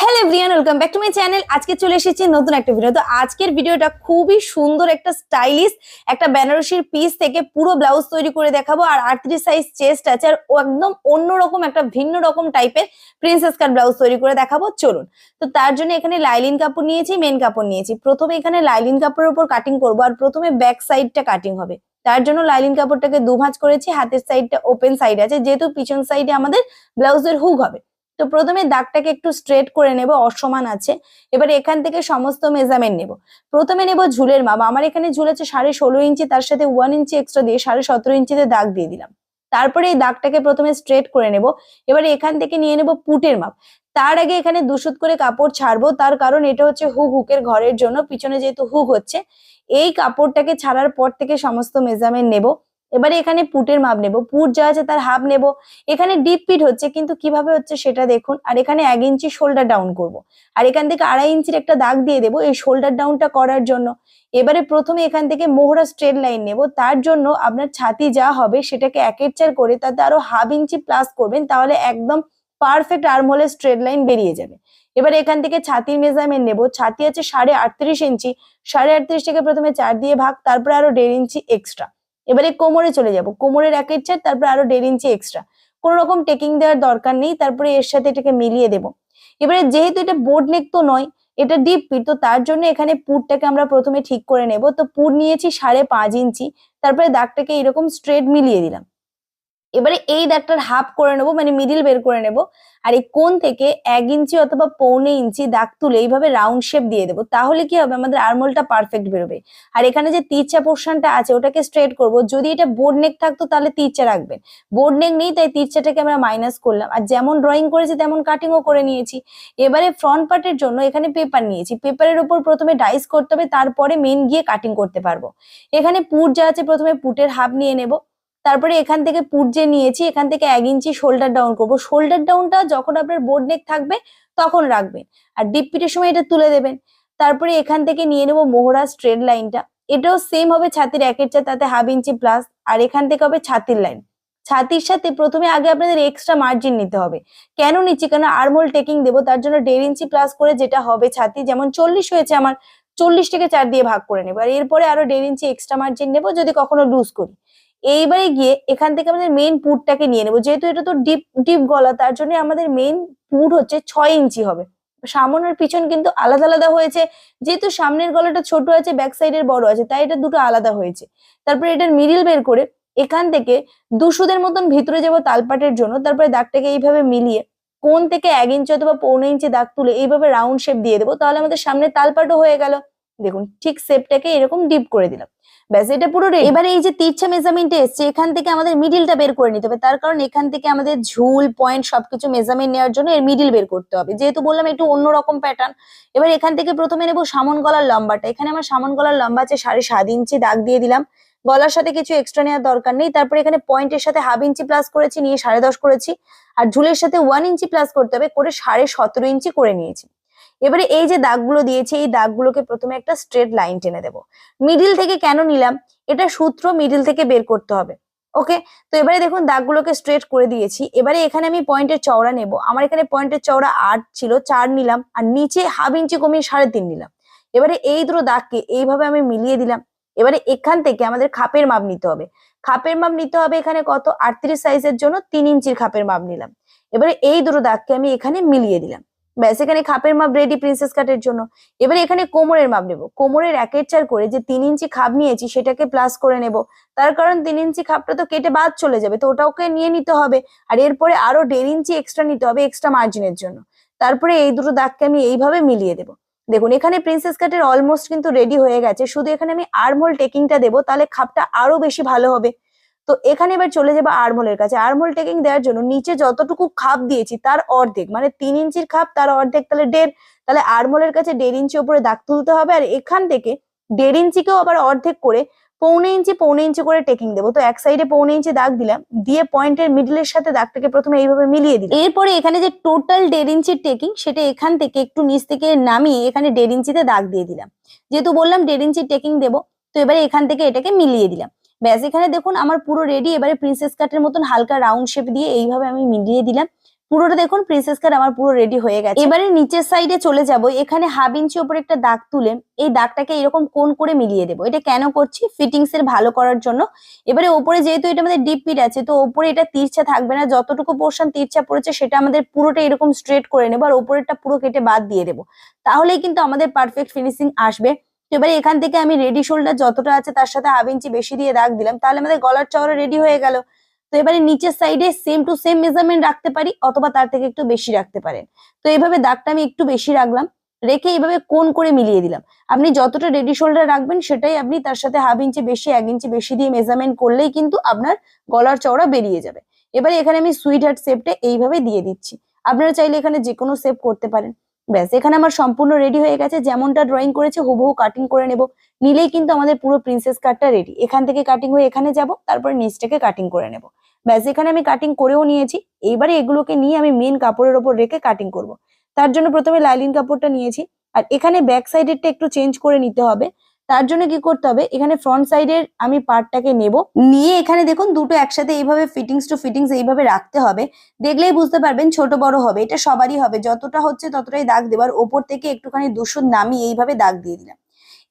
Hello everyone welcome back to my channel আজকে চলে এসেছি নতুন একটা ভিডিও তো। আজকের ভিডিওটা খুবই সুন্দর একটা স্টাইলিশ একটা বেনারসির পিস থেকে পুরো ব্লাউজ তৈরি করে দেখাবো। আর আটত্রিশ সাইজ চেস্ট আছে, আর একদম অন্যরকম একটা ভিন্ন রকম টাইপের প্রিন্সেস কাট ব্লাউজ তৈরি করে দেখাবো। চলুন, তো তার জন্য এখানে লাইলিন কাপড় নিয়েছি মেন কাপড় নিয়েছি। প্রথমে এখানে লাইলিন কাপড়ের উপর কাটিং করব, আর প্রথমে ব্যাক সাইডটা কাটিং হবে। তার জন্য লাইলিন কাপড়টাকে দু ভাঁজ করেছি, হাতের সাইডটা ওপেন সাইড আছে, যেহেতু পিছন সাইডে আমাদের ব্লাউজের হুক হবে। তো প্রথমে দাগটাকে একটু স্ট্রেট করে নেব, অসমান আছে। এবার এখান থেকে সমস্ত মেজারমেন্ট নেব। প্রথমে নেব ঝুলের মাপ। আমার এখানে ঝুল আছে সাড়ে ষোলো ইঞ্চি, তার সাথে ওয়ান ইঞ্চি এক্সট্রা দিয়ে সাড়ে সতেরো ইঞ্চিতে দাগ দিয়ে দিলাম। তারপরে এই দাগটাকে প্রথমে স্ট্রেট করে নেব। এবার এখান থেকে নিয়ে নেব পুটের মাপ। তার আগে এখানে দুশুত করে কাপড় ছাড়বো। তার কারণ এটা হচ্ছে হুক হুকের ঘরের জন্য, পিছনে যেহেতু হুক হচ্ছে, এই কাপড়টাকে ছাড়ার পর থেকে সমস্ত মেজারমেন্ট নেব। এবারে এখানে পুটের মাপ নেব। পুট যা আছে তার হাফ নেব। এখানে ডিপ পিট হচ্ছে, কিন্তু কীভাবে হচ্ছে সেটা দেখুন। আর এখানে এক ইঞ্চি শোল্ডার ডাউন করব। আর এখান থেকে আড়াই ইঞ্চির একটা দাগ দিয়ে দেবো এই শোল্ডার ডাউনটা করার জন্য। এবারে প্রথমে এখান থেকে মোহরা স্ট্রেট লাইন নেব। তার জন্য আপনার ছাতি যা হবে সেটাকে একের চার করে তাতে আরও হাফ ইঞ্চি প্লাস করবেন, তাহলে একদম পারফেক্ট আর্মহোলের স্ট্রেট লাইন বেরিয়ে যাবে। এবার এখান থেকে ছাতির মেজারমেন্ট নেব। ছাতি আছে সাড়ে আটত্রিশ ইঞ্চি সাড়ে আটত্রিশ থেকে প্রথমে চার দিয়ে ভাগ, তারপরে আরও দেড় ইঞ্চি এক্সট্রা এবারে কোমরে চলে যাব। কোমরের এক চার তারপর আরও দেড় ইঞ্চি এক্সট্রা কোন রকম টেকিং দেওয়ার দরকার নেই, তারপরে এর সাথে এটাকে মিলিয়ে দেব। এবারে যেহেতু এটা বোর্ড নেক তো নয়, এটা ডিপ পিট তো তার জন্য এখানে পুরটাকে আমরা প্রথমে ঠিক করে নেব। তো পুর নিয়েছি সাড়ে পাঁচ ইঞ্চি তারপরে দাগটাকে এরকম স্ট্রেট মিলিয়ে দিলাম। এবারে এই দাগটার হাফ করে নেব মানে মিডিল বের করে নেব, আর এই কোন থেকে এক ইঞ্চি অথবা পৌনে ইঞ্চি দাগ তুলে এইভাবে রাউন্ড শেপ দিয়ে দেবো, তাহলে কি হবে? আমাদের আরমোলটা পারফেক্ট বেরোবে। আর এখানে যে তিরচা পোর্শনটা আছে, ওটাকে স্ট্রেট করব। যদি এটা বোর্ড নেক থাকতো, তাহলে তিরচা রাখবেন। বোর্ড নেক নেই, তাই তিরচাটাকে আমরা মাইনাস করলাম। আর যেমন ড্রয়িং করেছি, তেমন কাটিংও করে নিয়েছি। এবারে ফ্রন্ট পার্টের জন্য এখানে পেপার নিয়েছি। পেপারের উপর প্রথমে ডাইস করতে হবে, তারপরে মেন গিয়ে কাটিং করতে পারব। এখানে পুট যা আছে, প্রথমে পুটের হাফ নিয়ে নেব। তারপরে এখান থেকে যে নিয়েছি, এখান থেকে এক ইঞ্চি শোল্ডার ডাউন করব। শোল্ডার ডাউনটা যখন আপনার বোর্ড নেক থাকবে, তখন রাখবেন। আর ডিপ পিটের সময় এটা তুলে দেবেন। তারপরে এখান থেকে নিয়ে নেব মোহরা স্ট্রেট লাইনটা এটাও সেম হবে ছাতির একের চা তাতে হাফ ইঞ্চি প্লাস আর এখান থেকে হবে ছাতির লাইন ছাতির সাথে প্রথমে আগে আপনাদের এক্সট্রা মার্জিন নিতে হবে। কেন নিচ্ছি? কেন আরমোল টেকিং দেবো? তার জন্য দেড় ইঞ্চি প্লাস করে যেটা হবে ছাতি, যেমন চল্লিশ হয়েছে আমার, চল্লিশ থেকে চার দিয়ে ভাগ করে নেব। আর এরপরে আরও দেড় ইঞ্চি এক্সট্রা মার্জিন নেব, যদি কখনো লুজ করি। এইবারে গিয়ে এখান থেকে আমাদের মেইন পুটটাকে নিয়ে নেব। যেহেতু এটা তো ডিপ ডিপ গলা, তার জন্য আমাদের মেইন পুট হচ্ছে ছয় ইঞ্চি হবে। সামন আর পিছন কিন্তু আলাদা আলাদা হয়েছে। যেহেতু সামনের গলাটা ছোট আছে ব্যাক সাইডের বড় আছে, তাই এটা দুটো আলাদা হয়েছে। তারপরে এটার মিডিল বের করে এখান থেকে দুশোদের মতন ভিতরে যাব তালপাটের জন্য। তারপরে দাগটাকে এইভাবে মিলিয়ে কোন থেকে এক ইঞ্চি অথবা পৌনে ইঞ্চি দাগ তুলে এইভাবে রাউন্ড শেপ দিয়ে দেবো। তাহলে আমাদের সামনে তালপাটও হয়ে গেল। দেখুন, ঠিক শেপটাকে এরকম ডিপ করে দিলাম। ব্যাস, এটা পুরো ready। এবারে এই যে তিরছা মেজারমেন্টে এসছে, এখান থেকে আমাদের মিডিলটা বের করে নিতে হবে। তার কারণ এখান থেকে আমাদের ঝুল পয়েন্ট সবকিছু মেজারমেন্ট নেওয়ার জন্য এর মিডিল বের করতে হবে। যেহেতু বললাম একটু অন্যরকম প্যাটার্ন এবার এখান থেকে প্রথমে নেব সামন গলার লম্বাটা। এখানে আমার সামন গলার লম্বা আছে সাড়ে সাত ইঞ্চি, দাগ দিয়ে দিলাম। গলার সাথে কিছু এক্সট্রা নেওয়ার দরকার নেই। তারপরে এখানে পয়েন্টের সাথে হাফ ইঞ্চি প্লাস করেছি, নিয়ে সাড়ে দশ করেছি। আর ঝুলের সাথে ওয়ান ইঞ্চি প্লাস করতে হবে, করে সাড়ে সতেরো ইঞ্চি করে নিয়েছি। এবারে এই যে দাগগুলো দিয়েছি, এই দাগগুলোকে প্রথমে একটা স্ট্রেট লাইন টেনে দেবো। মিডিল থেকে কেন নিলাম? এটা সূত্র মিডিল থেকে বের করতে হবে। ওকে তো এবারে দেখুন, দাগগুলোকে স্ট্রেট করে দিয়েছি। এবারে এখানে আমি পয়েন্টের চওড়া নেব। আমার এখানে পয়েন্টের চওড়া আট ছিল, চার নিলাম, আর নিচে হাফ ইঞ্চি কমিয়ে সাড়ে তিন নিলাম। এবারে এই দুটো দাগকে এইভাবে আমি মিলিয়ে দিলাম। এবারে এখান থেকে আমাদের খাপের মাপ নিতে হবে। খাপের মাপ নিতে হবে এখানে কত? আটত্রিশ সাইজের জন্য তিন ইঞ্চির খাপের মাপ নিলাম। এবারে এই দুটো দাগকে আমি এখানে মিলিয়ে দিলাম। ব্যাস এখানে খাপের মাপ রেডি প্রিন্সেস কাটের জন্য। এবার এখানে কোমরের মাপ নেব। কোমরের একের চার করে যে তিন ইঞ্চি খাপ নিয়েছি, সেটাকে প্লাস করে নেব। তার কারণ তিন ইঞ্চি খাপটা তো কেটে বাদ চলে যাবে, তো ওটাকে নিয়ে নিতে হবে। আর এরপরে আরও দেড় ইঞ্চি এক্সট্রা নিতে হবে এক্সট্রা মার্জিনের জন্য। তারপরে এই দুটো দাগকে আমি এইভাবে মিলিয়ে দেবো। দেখুন, এখানে প্রিন্সেস কাটের অলমোস্ট কিন্তু রেডি হয়ে গেছে। শুধু এখানে আমি আর্মহোল টেকিংটা দেবো, তাহলে খাপটা আরও বেশি ভালো হবে। তো এখানে এবার চলে যাব আর্মহোলের কাছে। আর্মহোল টেকিং দেওয়ার জন্য নিচে যতটুকু খাপ দিয়েছি, তার অর্ধেক মানে তিন ইঞ্চির খাপ, তার অর্ধেক তাহলে দেড়। তাহলে আর্মহোলের কাছে দেড় ইঞ্চি ওপরে দাগ তুলতে হবে আর এখান থেকে দেড় ইঞ্চিকেও আবার অর্ধেক করে পৌনে ইঞ্চি পৌনে ইঞ্চি করে টেকিং দেবো। তো এক সাইডে পৌনে ইঞ্চি দাগ দিলাম, দিয়ে পয়েন্টের মিডলের সাথে দাগটাকে প্রথমে এইভাবে মিলিয়ে দিই এরপরে এখানে যে টোটাল দেড় ইঞ্চির টেকিং সেটা এখান থেকে একটু নিচ থেকে নামিয়ে এখানে দেড় ইঞ্চিতে দাগ দিয়ে দিলাম। যেহেতু বললাম দেড় ইঞ্চির টেকিং দেবো, তো এবারে এখান থেকে এটাকে মিলিয়ে দিলাম। ব্যাস, এখানে দেখুন আমার পুরো রেডি এবারে প্রিন্সেস কাটের মতন হালকা রাউন্ড শেপ দিয়ে এইভাবে আমি মিলিয়ে দিলাম। পুরোটা দেখুন প্রিন্সেস কাট আমার পুরো রেডি হয়ে গেছে। এবারে নিচের সাইডে চলে যাব, এখানে হাফ ইঞ্চি ওপরে একটা দাগ তুলে এই দাগটাকে এরকম কোন করে মিলিয়ে দেবো। এটা কেন করছি? ফিটিংস এর ভালো করার জন্য। এবারে ওপরে যেহেতু এটা আমাদের ডিপ পিট আছে, তো ওপরে এটা তিরছা থাকবে না, যতটুকু পোর্শন তিরছা পড়েছে সেটা আমাদের পুরোটা এরকম স্ট্রেট করে নেব আর ওপরেরটা পুরো কেটে বাদ দিয়ে দেবো। তাহলেই কিন্তু আমাদের পারফেক্ট ফিনিশিং আসবে। এবারে এখান থেকে আমি রেডি শোল্ডার যতটা আছে তার সাথে হাফ ইঞ্চি বেশি দিয়ে দাগ দিলাম, তাহলে আমাদের গলার চওড়া রেডি হয়ে গেল। তো এবারে নিচের সাইডে সেম টু সেম মেজারমেন্ট রাখতে পারি অথবা তার থেকে একটু বেশি রাখতে পারেন। তো এইভাবে দাগটা আমি একটু বেশি রাখলাম, রেখে এইভাবে কোন করে মিলিয়ে দিলাম। আপনি যতটা রেডি শোল্ডার রাখবেন সেটাই আপনি তার সাথে হাফ ইঞ্চি বেশি, এক ইঞ্চি বেশি দিয়ে মেজারমেন্ট করলেই কিন্তু আপনার গলার চওড়া বেরিয়ে যাবে। এবারে এখানে আমি সুইট হার্ট শেপটা এইভাবে দিয়ে দিচ্ছি। আপনারা চাইলে এখানে যে কোনো শেপ করতে পারেন। ব্যাস, এখানে আমার সম্পূর্ণ রেডি হয়ে গেছে। যেমনটা ড্রয়িং করেছে, হুবহু কাটিং করে নেব। নিলেই কিন্তু আমাদের পুরো প্রিন্সেস কাটটা রেডি এখান থেকে কাটিং হয়ে এখানে যাব, তারপরে নিচটাকে কাটিং করে নেব। ব্যাস, এখানে আমি কাটিং করেও নিয়েছি। এইবারে এগুলোকে নিয়ে আমি মেন কাপড়ের ওপর রেখে কাটিং করব। তার জন্য প্রথমে লাইলিন কাপড়টা নিয়েছি। আর এখানে ব্যাক সাইডেরটা একটু চেঞ্জ করে নিতে হবে। তার জন্য কি করতে হবে? এখানে ফ্রন্ট সাইডের আমি পার্টটাকে নেব। নিয়ে এখানে দেখুন দুটো একসাথে এইভাবে ফিটিংস টু ফিটিংস এইভাবে রাখতে হবে। দেখলেই বুঝতে পারবেন ছোট বড় হবে, এটা সবারই হবে। যতটা হচ্ছে ততটাই দাগ দেবার ওপর থেকে একটুখানি দুশো নামিয়ে এইভাবে দাগ দিয়ে দিলাম।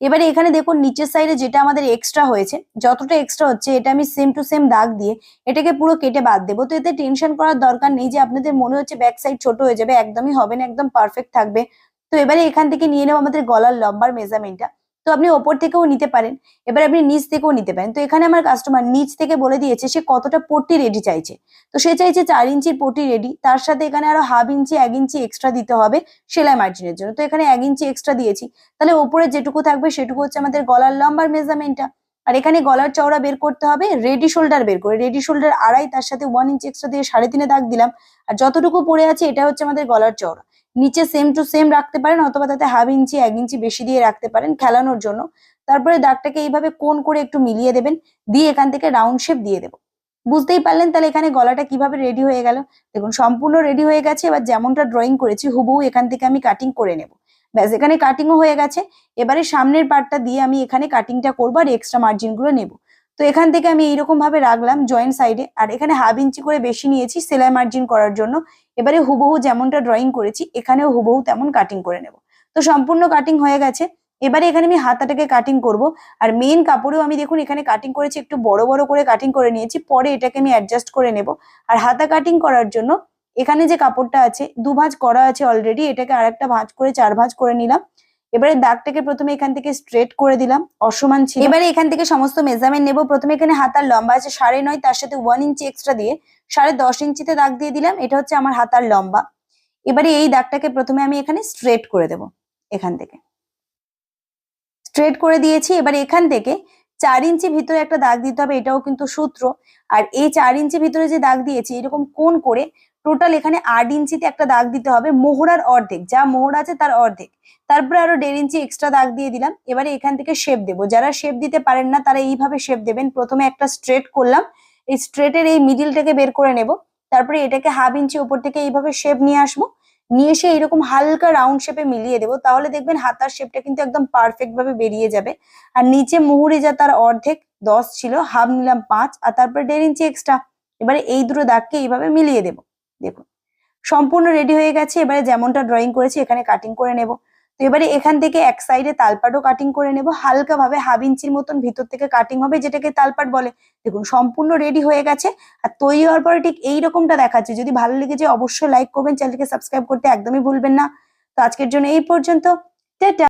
এবারে এখানে দেখুন নিচের সাইডে যেটা আমাদের এক্সট্রা হয়েছে, যতটা এক্সট্রা হচ্ছে এটা আমি সেম টু সেম দাগ দিয়ে এটাকে পুরো কেটে বাদ দেবো। তো এতে টেনশন করার দরকার নেই যে আপনাদের মনে হচ্ছে ব্যাক সাইড ছোট হয়ে যাবে, একদমই হবে না, একদম পারফেক্ট থাকবে। তো এবারে এখান থেকে নিয়ে নেব আমাদের গলার লম্বার মেজারমেন্টটা তো আপনি ওপর থেকেও নিতে পারেন। এবার আপনি নিচ থেকেও নিতে পারেন। তো এখানে আমার কাস্টমার নিচ থেকে বলে দিয়েছে সে কতটা পট্টি রেডি চাইছে। তো সে চাইছে চার ইঞ্চির পট্টি রেডি তার সাথে এখানে আরও হাফ ইঞ্চি, এক ইঞ্চি এক্সট্রা দিতে হবে সেলাই মার্জিনের জন্য। তো এখানে এক ইঞ্চি এক্সট্রা দিয়েছি। তাহলে ওপরে যেটুকু থাকবে সেটুকু হচ্ছে আমাদের গলার লম্বার মেজারমেন্টটা আর এখানে গলার চওড়া বের করতে হবে রেডি শোল্ডার বের করে। রেডি শোল্ডার আড়াই, তার সাথে ওয়ান ইঞ্চি এক্সট্রা দিয়ে সাড়ে তিনে দাগ দিলাম। আর যতটুকু পড়ে আছে, এটা হচ্ছে আমাদের গলার চওড়া। নিচে সেম টু সেম রাখতে পারেন, অথবা তাতে হাফ ইঞ্চি এক ইঞ্চি বেশি দিয়ে রাখতে পারেন খেলানোর জন্য। তারপরে দাগটাকে এইভাবে কোন করে একটু মিলিয়ে দেবেন, দিয়ে এখান থেকে রাউন্ড শেপ দিয়ে দেবো। বুঝতেই পারলেন তাহলে এখানে গলাটা কীভাবে রেডি হয়ে গেল? দেখুন, সম্পূর্ণ রেডি হয়ে গেছে, এবার যেমনটা ড্রয়িং করেছি, হুবহু এখান থেকে আমি কাটিং করে নেব। ব্যাস, এখানে কাটিংও হয়ে গেছে। এবারে সামনের পার্টটা দিয়ে আমি এখানে কাটিংটা করব আর এক্সট্রা মার্জিনগুলো নেব। তো এখান থেকে আমি এইরকম ভাবে রাখলাম জয়েন্ট সাইডে আর এখানে হাফ ইঞ্চি করে বেশি নিয়েছি সেলাই মার্জিন করার জন্য। এবারে হুবহু যেমনটা ড্রয়িং করেছি, এখানেও হুবহু তেমন কাটিং করে নেব। তো সম্পূর্ণ কাটিং হয়ে গেছে। এবারে এখানে আমি হাতাটাকে কাটিং করব। আর মেন কাপড়েও আমি দেখুন এখানে কাটিং করেছি, একটু বড় বড় করে কাটিং করে নিয়েছি। পরে এটাকে আমি অ্যাডজাস্ট করে নেব। আর হাতা কাটিং করার জন্য এখানে যে কাপড়টা আছে দু ভাঁজ করা আছে অলরেডি এটাকে আরেকটা ভাঁজ করে, চার ভাঁজ করে নিলাম। এবারে দাগটাকে প্রথমে এখান থেকে স্ট্রেট করে দিলাম, অসমান ছিল। এবারে এখান থেকে সমস্ত মেজারমেন্ট নেব। প্রথমে এখানে হাতার লম্বা আছে, সাড়ে নয়, তার সাথে ওয়ান ইঞ্চি এক্সট্রা দিয়ে সাড়ে দশ ইঞ্চিতে দাগ দিয়ে দিলাম। এটা হচ্ছে আমার হাতার লম্বা। এবারে এই দাগটাকে প্রথমে আমি এখানে স্ট্রেট করে দেব, এখান থেকে। স্ট্রেট করে দিয়েছি। এবারে এখান থেকে চার ইঞ্চি ভিতরে একটা দাগ দিতে হবে, এটাও কিন্তু সূত্র। আর এই চার ইঞ্চি ভিতরে যে দাগ দিয়েছি, এরকম কোন করে টোটাল এখানে আট ইঞ্চিতে একটা দাগ দিতে হবে, মোহরার অর্ধেক, যা মোহরা আছে তার অর্ধেক। তারপরে আরও দেড় ইঞ্চি এক্সট্রা দাগ দিয়ে দিলাম, এবারে এখান থেকে শেপ দেবো। যারা শেপ দিতে পারেন না, তারা এইভাবে শেপ দেবেন। প্রথমে একটা স্ট্রেট করলাম, এই স্ট্রেটের এই মিডিলটাকে বের করে নেব। তারপরে এটাকে হাফ ইঞ্চি উপর থেকে এইভাবে শেপ নিয়ে আসব। নিয়ে এসে এরকম হালকা রাউন্ড শেপে মিলিয়ে দেবো। তাহলে দেখবেন হাতার শেপটা কিন্তু একদম পারফেক্ট ভাবে বেরিয়ে যাবে। আর নিচে মুহুরি যা তার অর্ধেক, দশ ছিল হাফ নিলাম পাঁচ, আর তারপরে দেড় ইঞ্চি এক্সট্রা এবারে এই দুটো দাগকে এইভাবে মিলিয়ে দেবো। দেখুন। সম্পূর্ণ রেডি হয়ে গেছে, এবারে যেমনটা ড্রয়িং করেছি, এখানে কাটিং করে নেব। তো এবারে এখান থেকে এক সাইডে তালপাটও কাটিং করে নেব। হালকা ভাবে হাফ ইঞ্চির মতন ভিতর থেকে কাটিং হবে, যেটাকে তালপাট বলে। দেখুন, সম্পূর্ণ রেডি হয়ে গেছে আর তৈরি হওয়ার পরে ঠিক এইরকমটা দেখাচ্ছে। যদি ভালো লেগেছে, অবশ্যই লাইক করবেন চ্যানেলকে সাবস্ক্রাইব করতে একদমই ভুলবেন না। তো আজকের জন্য এই পর্যন্ত।